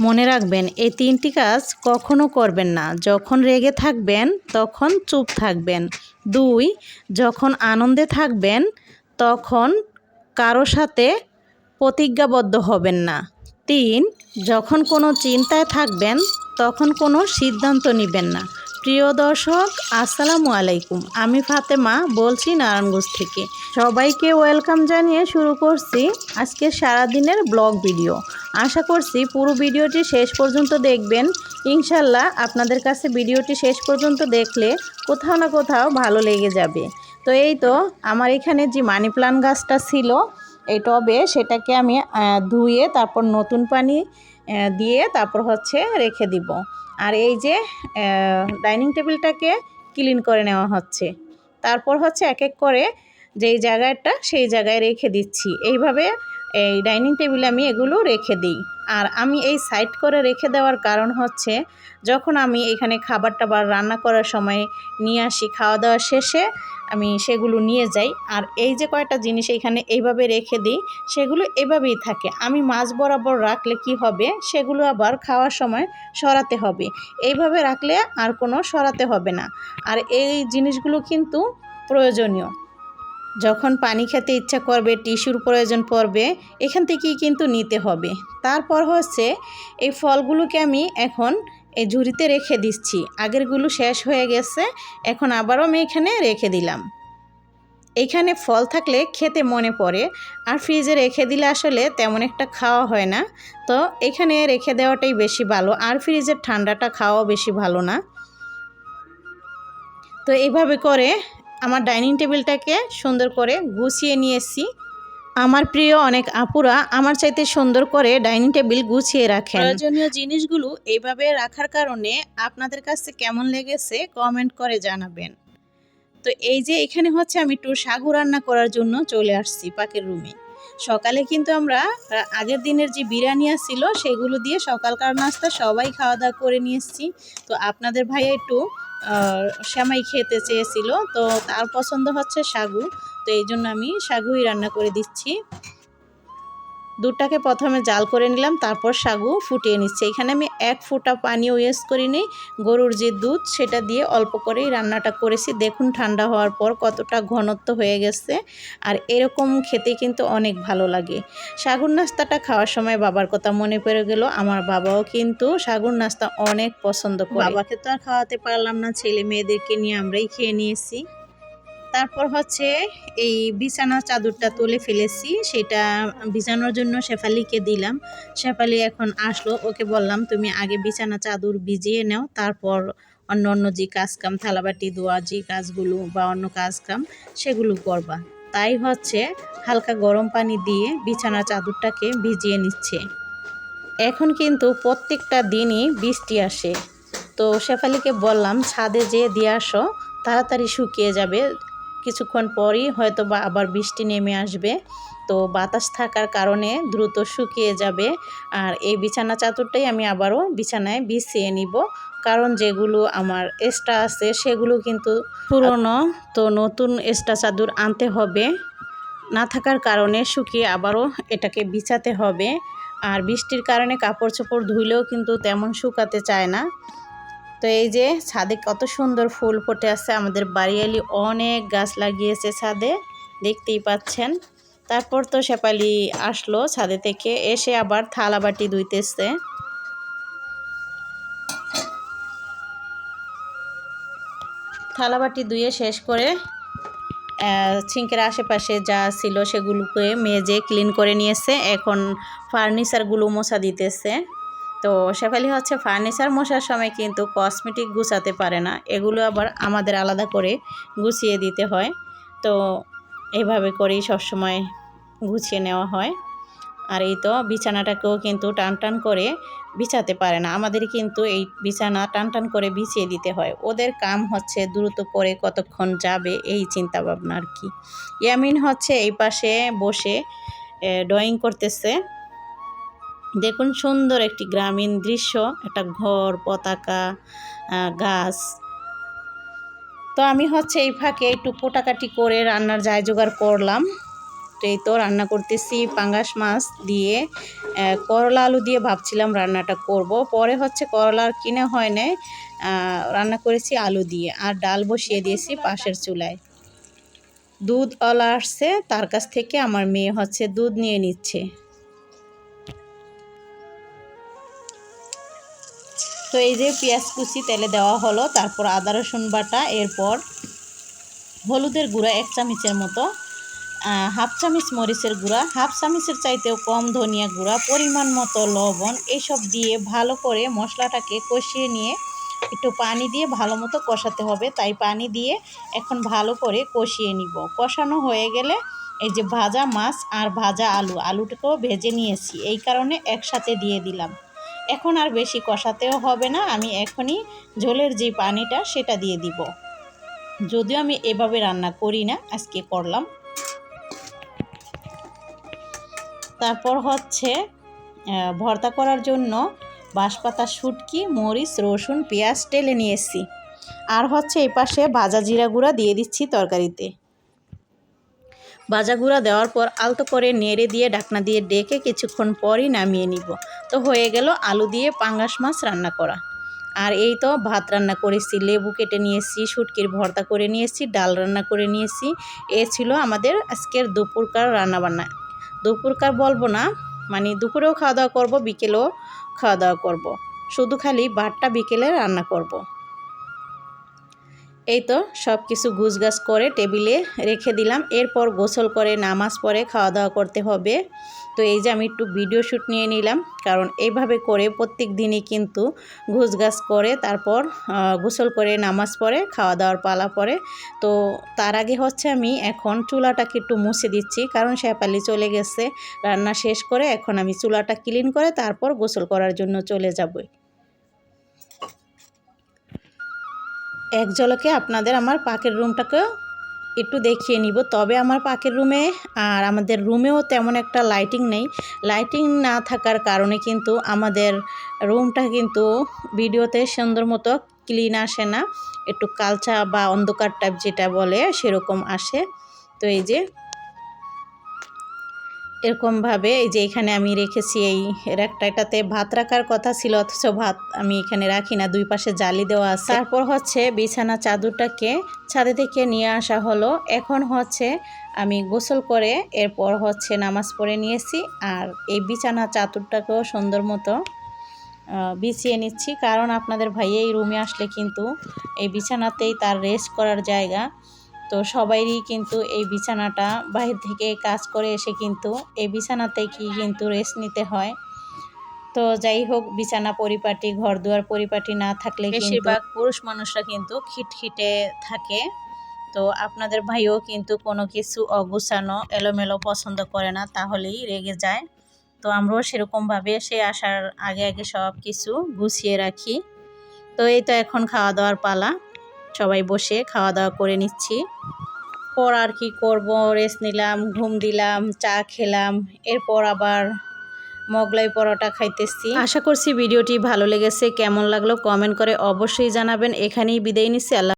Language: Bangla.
মনে রাখবেন, এই তিনটি কাজ কখনো করবেন না। যখন রেগে থাকবেন, তখন চুপ থাকবেন। দুই, যখন আনন্দে থাকবেন, তখন কারও সাথে প্রতিজ্ঞাবদ্ধ হবেন না। তিন, যখন কোনো চিন্তায় থাকবেন, তখন কোনো সিদ্ধান্ত নেবেন না। প্রিয় দর্শক, আসসালামু আলাইকুম। আমি ফাতেমা, বলছি নারায়ণগঞ্জ থেকে। সবাইকে ওয়েলকাম জানিয়ে শুরু করছি আজকে সারাদিনের ব্লগ ভিডিও। আশা করছি পুরো ভিডিওটি শেষ পর্যন্ত দেখবেন। ইনশাল্লাহ আপনাদের কাছে ভিডিওটি শেষ পর্যন্ত দেখলে কোথাও না কোথাও ভালো লেগে যাবে। তো এই তো আমার এখানে যে মানি প্লান্ট গাছটা ছিল, এই টবে সেটাকে আমি ধুয়ে তারপর নতুন পানি দিয়ে তারপর হচ্ছে রেখে দিব। আর এই যে ডাইনিং টেবিলটাকে ক্লিন করে নেওয়া হচ্ছে। তারপর হচ্ছে এক এক করে যেই জায়গাটা, সেই জায়গায় রেখে দিচ্ছি। এইভাবে এই ডাইনিং টেবিলে আমি এগুলো রেখে দিই। আর আমি এই সাইড করে রেখে দেওয়ার কারণ হচ্ছে, যখন আমি এখানে খাবার টাবার রান্না করার সময় নিয়ে আসি খাওয়া দাওয়া শেষে আমি সেগুলো নিয়ে যাই। আর এই যে কয়টা জিনিস এখানে এইভাবে রেখে দিই, সেগুলো এভাবেই থাকে। আমি মাছ বরাবর রাখলে কি হবে, সেগুলো আবার খাওয়ার সময় সরাতে হবে। এইভাবে রাখলে আর কোনো সরাতে হবে না। আর এই জিনিসগুলো কিন্তু প্রয়োজনীয়। যখন পানি খেতে ইচ্ছা করবে, টিস্যুর প্রয়োজন পড়বে, এখান থেকেই কিন্তু নিতে হবে। তারপর হচ্ছে, এই ফলগুলোকে আমি এখন এই ঝুড়িতে রেখে দিচ্ছি। আগেরগুলো শেষ হয়ে গেছে, এখন আবারও আমি এখানে রেখে দিলাম। এইখানে ফল থাকলে খেতে মনে পড়ে, আর ফ্রিজে রেখে দিলে আসলে তেমন একটা খাওয়া হয় না। তো এখানে রেখে দেওয়াটাই বেশি ভালো, আর ফ্রিজের ঠান্ডাটা খাওয়াও বেশি ভালো না। তো এইভাবে করে আমার ডাইনিং টেবিলটাকে সুন্দর করে গুছিয়ে নিয়েছি আমার প্রিয় অনেক আপুরা আমার চাইতে সুন্দর করে ডাইনিং টেবিল গুছিয়ে রাখেন। প্রয়োজনীয় জিনিসগুলো এইভাবে রাখার কারণে আপনাদের কাছে কেমন লেগেছে কমেন্ট করে জানাবেন। তো এই যে এখানে হচ্ছে আমি একটু সাগু রান্না করার জন্য চলে আসছি পাকের রুমে। সকালে কিন্তু আমরা আগের দিনের যে বিরিয়ানি ছিল সেগুলো দিয়ে সকালকার নাস্তা সবাই খাওয়া দাওয়া করে নিয়ে এসেছি। তো আপনাদের ভাইয়া একটু সেমাই খেতে চেয়েছিল। তো তার পছন্দ হচ্ছে সাগু। তো এই জন্য আমি সাগুই রান্না করে দিচ্ছি। দুধটাকে প্রথমে জাল করে নিলাম, তারপর সাগু ফুটিয়ে নিচ্ছি। এখানে আমি এক ফোঁটা পানিও ইউজ করিনি, গরুর যে দুধ সেটা দিয়ে অল্প করেই রান্নাটা করেছি। দেখুন ঠান্ডা হওয়ার পর কতটা ঘনত্ব হয়ে গেছে আর এরকম খেতে কিন্তু অনেক ভালো লাগে। সাগুর নাস্তাটা খাওয়ার সময় বাবার কথা মনে পড়ে গেল, আমার বাবাও কিন্তু সাগুর নাস্তা অনেক পছন্দ করে। বাবাকে তো আর খাওয়াতে পারলাম না, ছেলে মেয়েদেরকে নিয়ে আমরাই খেয়ে নিয়েছি। তারপর হচ্ছে এই বিছানা চাদরটা তুলে ফেলেছি, সেটা বিছানোর জন্য শেফালিকে দিলাম। শেফালি এখন আসলো, ওকে বললাম, তুমি আগে বিছানা চাদর ভিজিয়ে নাও, তারপর অন্য অন্য যে কাজ কাম থালাবাটি, ধোয়া, যে কাজগুলো বা অন্য কাজ কাম সেগুলো করবা। তাই হচ্ছে হালকা গরম পানি দিয়ে বিছানা চাদরটাকে ভিজিয়ে নিচ্ছে। এখন কিন্তু প্রত্যেকটা দিনই বৃষ্টি আসে। তো শেফালিকে বললাম, ছাদে যেয়ে দিয়ে আসো, তাড়াতাড়ি শুকিয়ে যাবে কিছুক্ষণ পরই হয়তো বা আবার বৃষ্টি নেমে আসবে। তো বাতাস থাকার কারণে দ্রুত শুকিয়ে যাবে। আর এই বিছানা চাদরটাই আমি আবারও বিছানায় বিছিয়ে নিব। কারণ যেগুলো আমার এক্সট্রা আছে সেগুলো কিন্তু পুরনো। তো নতুন এক্সট্রা চাদর আনতে হবে। না থাকার কারণে শুকিয়ে আবারও এটাকে বিছাতে হবে। আর বৃষ্টির কারণে কাপড় চোপড় ধুইলেও কিন্তু তেমন শুকাতে চায় না। তো এই যে ছাদে কত সুন্দর ফুল ফুটে আছে, আমাদের বাড়িয়ালি অনেক গাছ লাগিয়েছে ছাদে, দেখতেই পাচ্ছেন। তারপর তো শেপালি আসলো ছাদে থেকে, এসে আবার থালা বাটি ধুইতেছে। থালা বাটি ধুয়ে শেষ করে ছিঙ্কের আশেপাশে যা ছিল সেগুলোকে মেজে ক্লিন করে নিয়েছে, এখন ফার্নিচারগুলো মোছা দিতেছে। তো শেফালি হচ্ছে ফার্নিচার মশার সময় কিন্তু কসমেটিক গুছাতে পারে না। এগুলো আবার আমাদের আলাদা করে গুছিয়ে দিতে হয়। তো এইভাবে করেই সবসময় গুছিয়ে নেওয়া হয়। আর এই তো বিছানাটাকেও কিন্তু টান টান করে বিছাতে পারে না। আমাদের কিন্তু এই বিছানা টান টান করে বিছিয়ে দিতে হয়। ওদের কাম হচ্ছে দ্রুত করে কতক্ষণ যাবে এই চিন্তা ভাবনা আর কি। ইয়ামিন হচ্ছে এই পাশে বসে ড্রয়িং করতেছে। দেখুন সুন্দর একটি গ্রামীণ দৃশ্য একটা ঘর পতাকা গাছ। তো আমি হচ্ছে এই ফাঁকে একটু কোটাকাটি করে রান্নার যায় জোগাড় করলাম। তো এই তো রান্না করতেছি পাঙ্গাস মাছ দিয়ে। করলা আলু দিয়ে ভাবছিলাম রান্নাটা করব। পরে হচ্ছে করলা আর কিনে হয় আহ, রান্না করেছি আলু দিয়ে আর ডাল বসিয়ে দিয়েছি পাশের চুলায়। দুধওয়ালা আসছে তার কাছ থেকে আমার মেয়ে হচ্ছে দুধ নিয়ে নিচ্ছে। তো এই যে পেঁয়াজ কুচি তেলে দেওয়া হলো, তারপর আদা, রসুন বাটা, এরপর হলুদের গুঁড়া এক চামচের মতো হাফ চামচ মরিচের গুঁড়া, হাফ চামচের চাইতেও কম ধনিয়া গুঁড়া, পরিমাণ মতো লবণ এইসব দিয়ে ভালো করে মশলাটাকে কষিয়ে নিয়ে একটু পানি দিয়ে ভালো মতো কষাতে হবে। তাই পানি দিয়ে এখন ভালো করে কষিয়ে নিব। কষানো হয়ে গেলে এই যে ভাজা মাছ আর ভাজা আলু, আলুটাকেও ভেজে নিয়েছি। এই কারণে একসাথে দিয়ে দিলাম। এখন আর বেশি কষাতেও হবে না, আমি এখনই ঝোলের যে পানিটা সেটা দিয়ে দিব। যদিও আমি এভাবে রান্না করি না, আজকে করলাম। তারপর হচ্ছে ভর্তা করার জন্য বাঁশপাতা, শুটকি, মরিচ, রসুন, পেঁয়াজ টেলে নিয়েছি। আর হচ্ছে এই পাশে ভাজা জিরা গুঁড়া দিয়ে দিচ্ছি তরকারিতে। ভাজা গুঁড়া দেওয়ার পর আলতো করে নেড়ে দিয়ে ঢাকনা দিয়ে ডেকে কিছুক্ষণ পরই নামিয়ে নিব তো হয়ে গেল আলু দিয়ে পাঙ্গাস মাছ রান্না করা আর এই তো ভাত রান্না করেছি, লেবু কেটে নিয়েছি, শুটকির ভর্তা করে নিয়েছি, ডাল রান্না করে নিয়েছি এ ছিল আমাদের আজকের দুপুরকার রান্নাবান্না দুপুরকার বলব না মানে দুপুরেও খাওয়া দাওয়া করব, বিকেলেও খাওয়া দাওয়া করব। শুধু খালি ভাতটা বিকেলে রান্না করব। এই তো সব কিছু গুছগাছ করে টেবিলে রেখে দিলাম। এরপর গোসল করে, নামাজ পড়ে খাওয়া দাওয়া করতে হবে। তো এই যে আমি একটু ভিডিও শ্যুট নিয়ে নিলাম, কারণ এইভাবে করে প্রত্যেক দিনই কিন্তু ঘুষগাছ করে, তারপর গোসল করে, নামাজ পড়ে খাওয়া দাওয়ার পালা পরে তো তার আগে হচ্ছে আমি এখন চুলাটাকে একটু মুছে দিচ্ছি, কারণ শেপালি চলে গেছে, রান্না শেষ করে এখন আমি চুলাটা ক্লিন করে তারপর গোসল করার জন্য চলে যাবই এক ঝলকে আপনাদের আমার পাখের রুমটাকেও একটু দেখিয়ে নিব। তবে আমার পাখের রুমে আর আমাদের রুমেও তেমন একটা লাইটিং নেই। লাইটিং না থাকার কারণে কিন্তু আমাদের রুমটা কিন্তু ভিডিওতে সুন্দর মতো ক্লিন আসে না। একটু কালচা বা অন্ধকার টাইপ যেটা বলে সেরকম আসে। তো এই যে এরকমভাবে এই যে এখানে আমি রেখেছি এই র্যাকটা এটাতে ভাত রাখার কথা ছিল, অথচ ভাত আমি এখানে রাখি না, দুই পাশে জালি দেওয়া আছে। তারপর হচ্ছে বিছানা চাদরটাকে ছাদে থেকে নিয়ে আসা হলো। এখন হচ্ছে আমি গোসল করে এরপর হচ্ছে নামাজ পড়ে নিয়েছি আর এই বিছানা চাদরটাকেও সুন্দর মতো বিছিয়ে নিচ্ছি। কারণ আপনাদের ভাই এই রুমে আসলে কিন্তু এই বিছানাতেই তার রেস্ট করার জায়গা। তো সবাইরই কিন্তু এই বিছানাটা বাহির থেকে কাজ করে এসে কিন্তু এই বিছানাতে কি কিন্তু রেস্ট নিতে হয়। তো যাই হোক, বিছানা পরিপাটি ঘর দুয়ার পরিপাটি না থাকলে বেশিরভাগ পুরুষ মানুষরা কিন্তু খিটখিটে থাকে। তো আপনাদের ভাইও কিন্তু কোনো কিছু অগুছানো, এলোমেলো পছন্দ করে না, তাহলেই রেগে যায়। তো আমরাও সেরকমভাবে সে আসার আগে আগে সব কিছু গুছিয়ে রাখি। তো এই তো এখন খাওয়া দাওয়ার পালা। সবাই বসে খাওয়া দাওয়া করে নিচ্ছি। পর আর কি করব? রেস্ট নিলাম, ঘুম দিলাম, চা খেলাম, এরপর আবার মোগলাই পরোটা খাইতেছি। আশা করছি ভিডিওটি ভালো লেগেছে। কেমন লাগল কমেন্ট করে অবশ্যই জানাবেন। এখানেই বিদায় নিচ্ছি। আল্লাহ